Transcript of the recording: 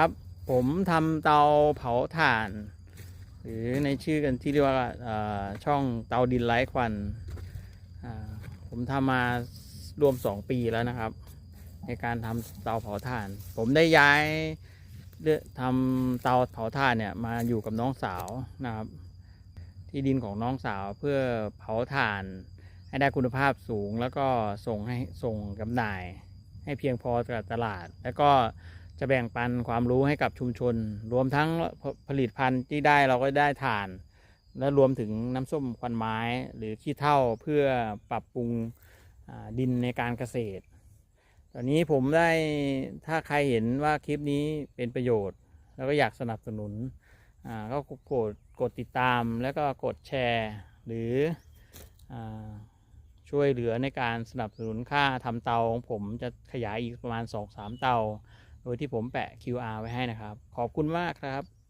ครับ ผมทำเตาเผาถ่าน หรือในชื่อกันที่เรียกว่าช่องเตาดินไร้ควันผมทำมารวม 2 ปีแล้วนะครับ ในการทำเตาเผาถ่าน ผมได้ย้ายเลือกทำเตาเผาถ่านเนี่ยมาอยู่กับน้องสาวนะครับ ที่ดินของน้องสาวเพื่อเผาถ่านให้ได้คุณภาพสูงแล้วก็ส่งให้ส่งจำหน่าย ให้เพียงพอกับตลาด แล้วก็ จะแบ่งปันความรู้ให้กับชุมชน รวมทั้งผลิตภัณฑ์ที่ได้เราก็ได้ถ่าน และรวมถึงน้ำส้มควันไม้หรือขี้เถ้าเพื่อปรับปรุงดินในการเกษตร ตอนนี้ผมได้ถ้าใครเห็นว่าคลิปนี้เป็นประโยชน์ แล้วก็อยากสนับสนุนก็กดกดติดตามแล้วก็กดแชร์ หรืออช่วยเหลือในการสนับสนุนค่าทำเตาของผมจะขยายอีกประมาณ 2-3 เตา โดยที่ผมแปะ QR ไว้ให้นะครับ ขอบคุณมากครับ